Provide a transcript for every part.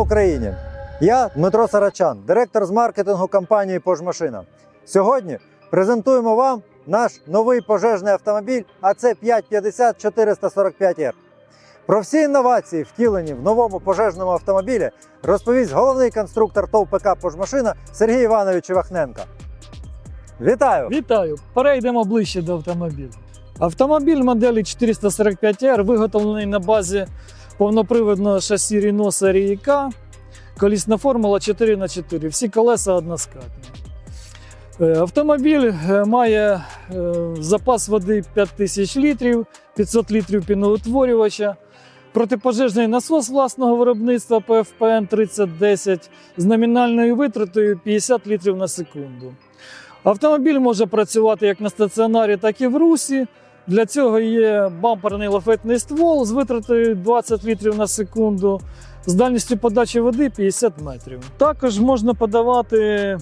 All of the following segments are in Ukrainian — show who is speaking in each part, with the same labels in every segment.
Speaker 1: Україні! Я Дмитро Сарачан, директор з маркетингу компанії Пожмашина. Сьогодні презентуємо вам наш новий пожежний автомобіль АЦ 550 445 r Про всі інновації, втілені в новому пожежному автомобілі, розповість головний конструктор ТОВ ПК Пожмашина Сергій Іванович Вахненко. Вітаю!
Speaker 2: Вітаю! Перейдемо ближче до автомобіля. Автомобіль моделі 445R виготовлений на базі повноприводного шасі серії К. Колісна формула 4х4. Всі колеса односкатні. Е, Автомобіль е, має е, запас води 5000 літрів, 500 літрів піноутворювача, протипожежний насос власного виробництва PFPN 3010 з номінальною витратою 50 літрів на секунду. Автомобіль може працювати як на стаціонарі, так і в русі. Для цього є бамперний лафетний ствол з витратою 20 літрів на секунду, з дальністю подачі води 50 метрів. Також можна подавати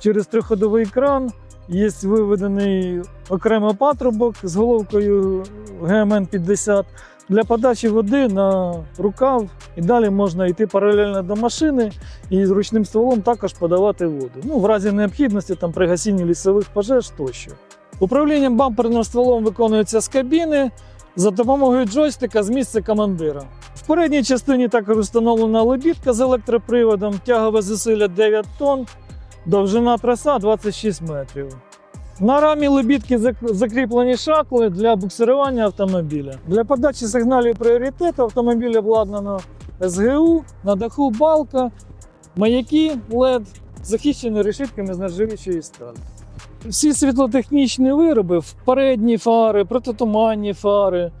Speaker 2: через триходовий кран. Є виведений окремий патрубок з головкою ГМН-50 для подачі води на рукав. І далі можна йти паралельно до машини і з ручним стволом також подавати воду. Ну, в разі необхідності там, при гасінні лісових пожеж тощо. Управлінням бамперним стволом виконується з кабіни за допомогою джойстика з місця командира. В передній частині також встановлена лебідка з електроприводом, тягове зусилля 9 тонн, довжина троса 26 метрів. На рамі лебідки закріплені шакли для буксирування автомобіля. Для подачі сигналів пріоритету автомобіль обладнано СГУ, на даху балка, маяки LED, захищені решітками з нержавіючої сталі. Всі світлотехнічні вироби, передні фари, протитуманні фари,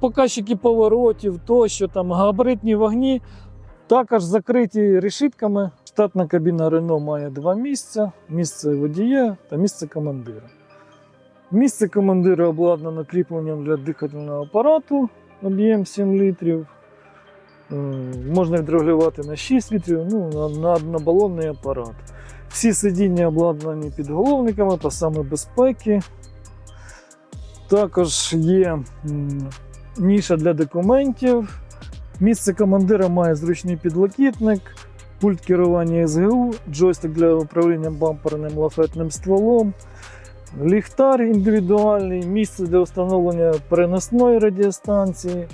Speaker 2: показчики поворотів, тощо, там, габаритні вогні, також закриті решітками. Штатна кабіна Рено має два місця: місце водія та місце командира. Місце командира обладнано кріпленням для дихательного апарату, об'єм 7 літрів. Можна відрегулювати на 6 літрів, ну, на однобалонний апарат. Всі сидіння обладнані підголовниками та саме безпеки. Також є ніша для документів. Місце командира має зручний підлокітник, пульт керування СГУ, джойстик для управління бамперним лафетним стволом, ліхтар індивідуальний, місце для встановлення переносної радіостанції,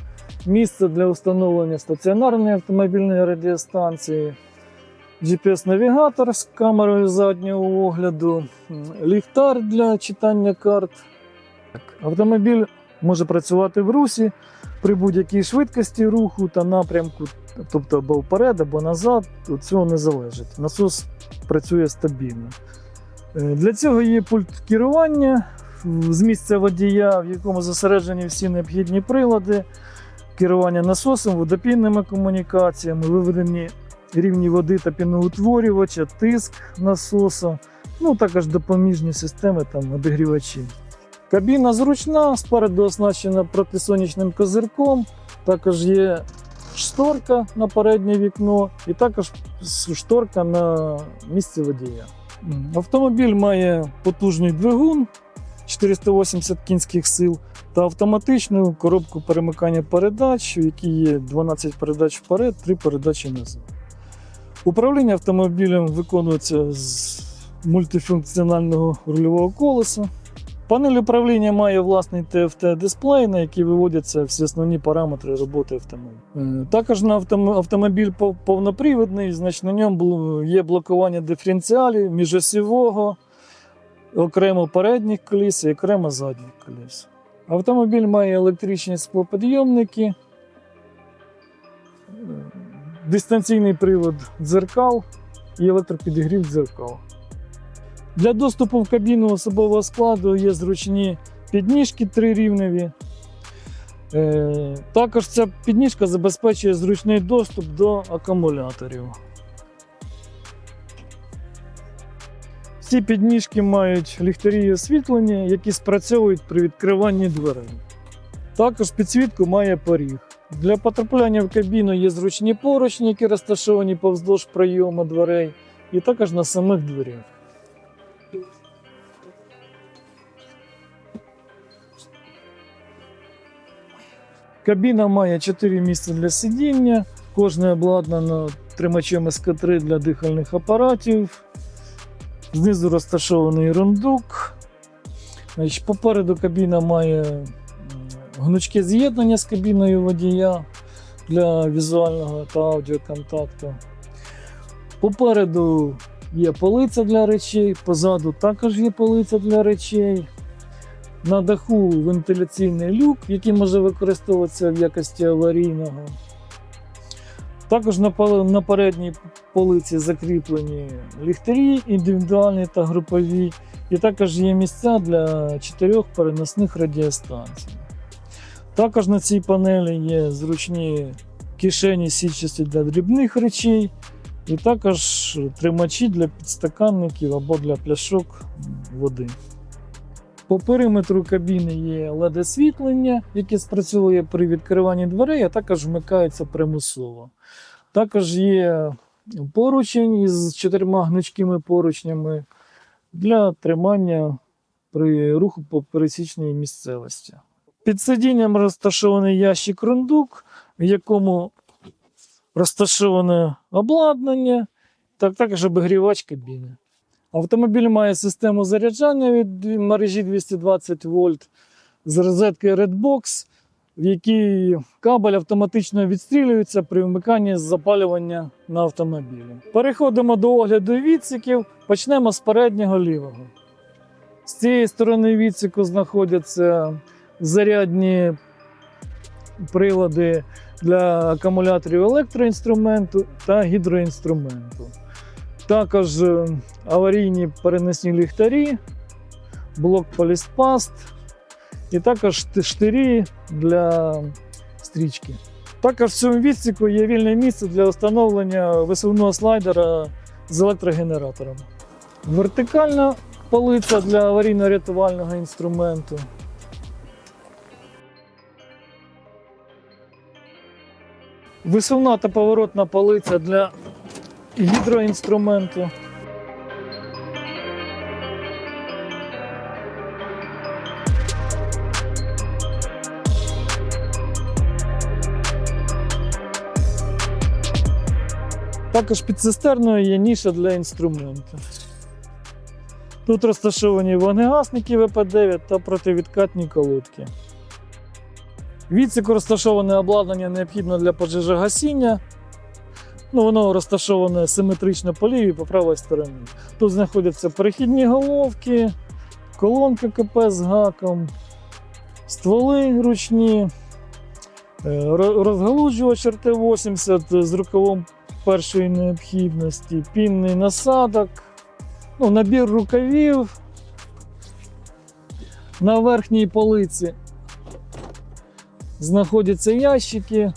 Speaker 2: місце для встановлення стаціонарної автомобільної радіостанції. GPS-навігатор з камерою заднього огляду, ліхтар для читання карт. Автомобіль може працювати в русі при будь-якій швидкості руху та напрямку, тобто або вперед, або назад, від цього не залежить. Насос працює стабільно. Е, Для цього є пульт керування з місця водія, в якому зосереджені всі необхідні прилади, керування насосом, водопінними комунікаціями, виведені рівні води та піноутворювача, тиск насоса, ну також допоміжні системи там, обігрівачі. Кабіна зручна, спереду оснащена протисонячним козирком, також є шторка на переднє вікно і також шторка на місці водія. Автомобіль має потужний двигун 480 кінських сил та автоматичну коробку перемикання передач, у якій є 12 передач вперед, 3 передачі назад. Управління автомобілем виконується з мультифункціонального рульового колеса. Панель управління має власний TFT-дисплей, на який виводяться всі основні параметри роботи автомобіля. Е, Також на автомобіль повнопривідний, значить на ньому є блокування диференціалів, міжосівого, окремо передніх коліс і окремо задніх коліс. Автомобіль має електричні склоподйомники, дистанційний привод дзеркал і електропідігрів дзеркал. Для доступу в кабіну особового складу є зручні підніжки трирівневі. Е, також ця підніжка забезпечує зручний доступ до акумуляторів. Ці підніжки мають ліхтарі і освітлення, які спрацьовують при відкриванні дверей. Також підсвітку має поріг. Для потрапляння в кабіну є зручні поручні, які розташовані повздовж прийому дверей, і також на самих дверях. Кабіна має 4 місця для сидіння, Кожне обладнано тримачем СК3 для дихальних апаратів. Знизу розташований рундук. Попереду кабіна має гнучке з'єднання з кабіною водія для візуального та аудіоконтакту. Попереду є полиця для речей, позаду також є полиця для речей. На даху вентиляційний люк, який може використовуватися в якості аварійного. Також на, на передній полиці закріплені ліхтарі індивідуальні та групові, і також є місця для чотирьох переносних радіостанцій. Також на цій панелі є зручні кишені сітчасті для дрібних речей, і також тримачі для підстаканників або для пляшок води. По периметру кабіни є led освітлення, яке спрацьовує при відкриванні дверей, а також вмикається примусово. Також є поручень із чотирма гнучкими поручнями для тримання при руху по пересічній місцевості. Під сидінням розташований ящик рундук, в якому розташоване обладнання, так також обігрівач кабіни. Автомобіль має систему заряджання від мережі 220 вольт з розеткою Redbox, в якій кабель автоматично відстрілюється при вмиканні запалювання на автомобілі. Переходимо до огляду відсіків. Почнемо з переднього лівого. З цієї сторони відсіку знаходяться зарядні прилади для акумуляторів електроінструменту та гідроінструменту. Також е, аварійні переносні ліхтарі, блок поліспаст і також штирі для стрічки. Також в цьому відсіку є вільне місце для встановлення висувного слайдера з електрогенератором. Вертикальна полиця для аварійно-рятувального інструменту. Висувна та поворотна полиця для гідроінструменту. Також під цистерною є ніша для інструменту. Тут розташовані вогнегасники ВП-9 та противідкатні колодки. Відсіку розташоване обладнання необхідне для пожежогасіння. Ну, воно розташоване симетрично по лівій по правій стороні. Тут знаходяться перехідні головки, колонка КП з гаком, стволи ручні, е, ро- розгалуджувач РТ-80 з рукавом першої необхідності, пінний насадок, ну, набір рукавів на верхній полиці знаходяться ящики е,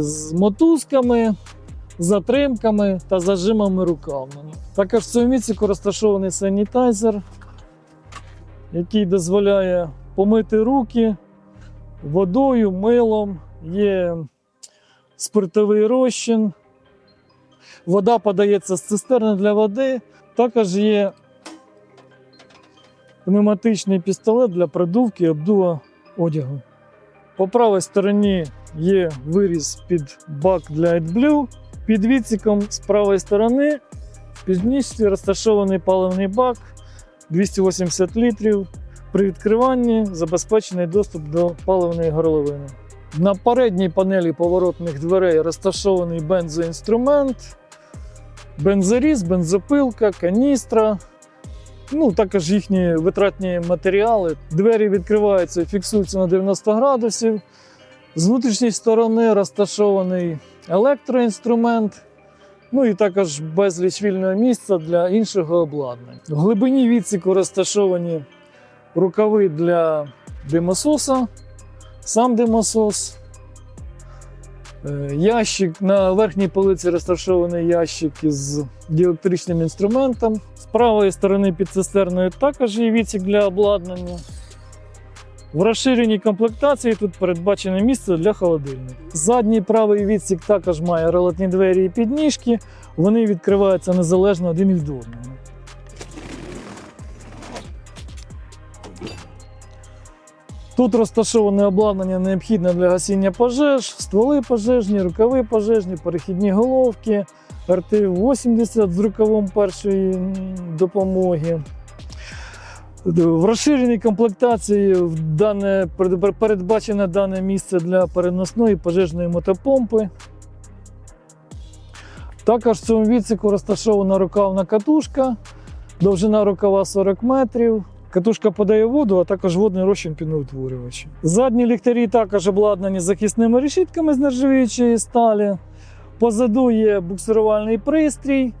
Speaker 2: з мотузками, затримками та зажимами рукавними. Також в цьому відсіку розташований санітайзер, який дозволяє помити руки водою, милом, є спиртовий розчин. Вода подається з цистерни для води. Також є пневматичний пістолет для продувки обдува одягу. По правій стороні є виріз під бак для AdBlue. Під відсіком з правої сторони підніжці розташований паливний бак 280 літрів. При відкриванні забезпечений доступ до паливної горловини. На передній панелі поворотних дверей розташований бензоінструмент, бензоріз, бензопилка, каністра. Ну, також їхні витратні матеріали. Двері відкриваються і фіксуються на 90 градусів. З внутрішньої сторони розташований електроінструмент. Ну і також безліч вільного місця для іншого обладнання. В глибині відсіку розташовані рукави для димососа, сам димосос. Е, Ящик на верхній полиці розташований ящик із діелектричним інструментом. З правої сторони під цистерною також є відсік для обладнання. В розширеній комплектації тут передбачене місце для холодильника. Задній правий відсік також має релатні двері і підніжки. Вони відкриваються незалежно один від одного. Тут розташоване обладнання необхідне для гасіння пожеж, стволи пожежні, рукави пожежні, перехідні головки, РТ-80 з рукавом першої допомоги. В розширеній комплектації дане, передбачене дане місце для переносної пожежної мотопомпи. Також в цьому відсіку розташована рукавна катушка, довжина рукава 40 метрів. Катушка подає воду, а також водний розчин піноутворювача. Задні ліхтарі також обладнані захисними решітками з нержавіючої сталі. Позаду є буксирувальний пристрій.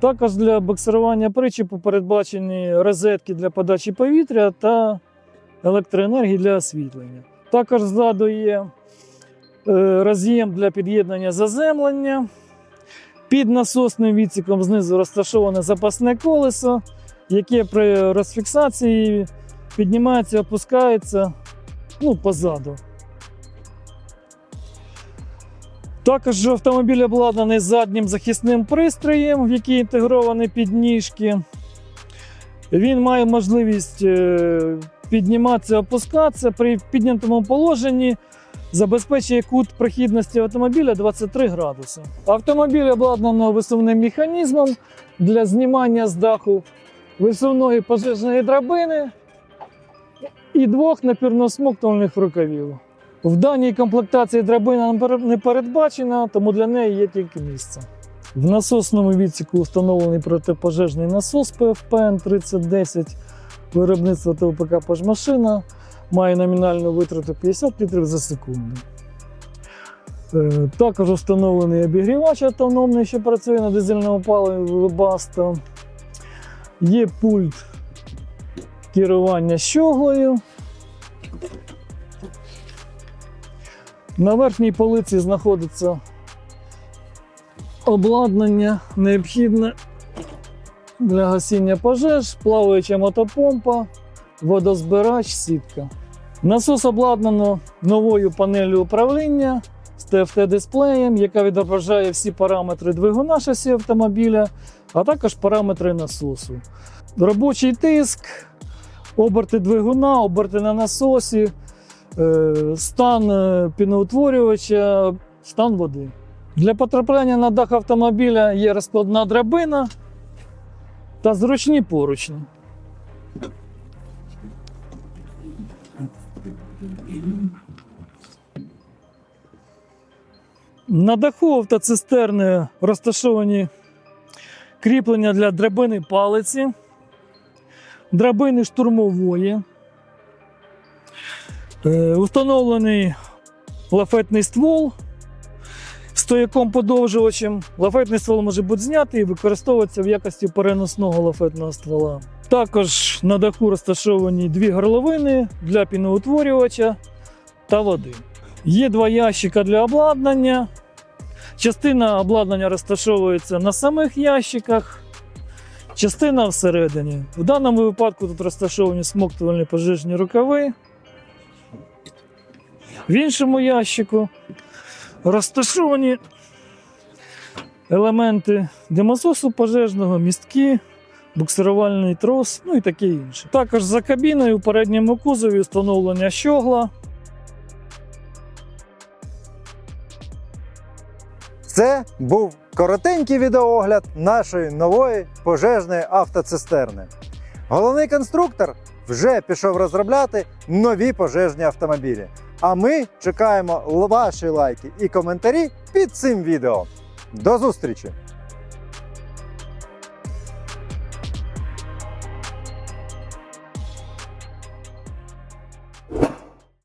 Speaker 2: Також для буксирування причіпу передбачені розетки для подачі повітря та електроенергії для освітлення. Також ззаду є е, роз'єм для під'єднання заземлення. Під насосним відсіком знизу розташоване запасне колесо, яке при розфіксації піднімається, опускається ну, позаду. Також автомобіль обладнаний заднім захисним пристроєм, в який інтегровані підніжки. Він має можливість е, підніматися, опускатися при піднятому положенні. Забезпечує кут прохідності автомобіля 23 градуси. Автомобіль обладнано висувним механізмом для знімання з даху висувної пожежної драбини і двох напірно-смоктувальних рукавів. В даній комплектації драбина не передбачена, тому для неї є тільки місце. В насосному відсіку встановлений протипожежний насос ПФПН 3010 виробництва ТВПК «Пожмашина» має номінальну витрату 50 літрів за секунду. Е, Також встановлений обігрівач автономний, що працює на дизельному паливі Webasto. Є пульт керування щоглою. На верхній полиці знаходиться обладнання необхідне для гасіння пожеж, плаваюча мотопомпа, водозбирач, сітка. Насос обладнано новою панелью управління з TFT-дисплеєм, яка відображає всі параметри двигуна шасі автомобіля, а також параметри насосу. Робочий тиск, оберти двигуна, оберти на насосі, е, стан е, піноутворювача, стан води. Для потрапляння на дах автомобіля є розкладна драбина та зручні поручні. На даху автоцистерни розташовані кріплення для драбини палиці, драбини штурмової. Е, Установлений лафетний ствол стояком подовжувачем. Лафетний ствол може бути знятий і використовуватися в якості переносного лафетного ствола. Також на даху розташовані дві горловини для піноутворювача та води. Є два ящика для обладнання. Частина обладнання розташовується на самих ящиках, частина всередині. В даному випадку тут розташовані смоктувальні пожежні рукави. В іншому ящику розташовані елементи димососу пожежного, містки, буксирувальний трос, ну і таке інше. Також за кабіною у передньому кузові встановлення щогла.
Speaker 1: Це був коротенький відеоогляд нашої нової пожежної автоцистерни. Головний конструктор вже пішов розробляти нові пожежні автомобілі. А ми чекаємо ваші лайки і коментарі під цим відео. До зустрічі!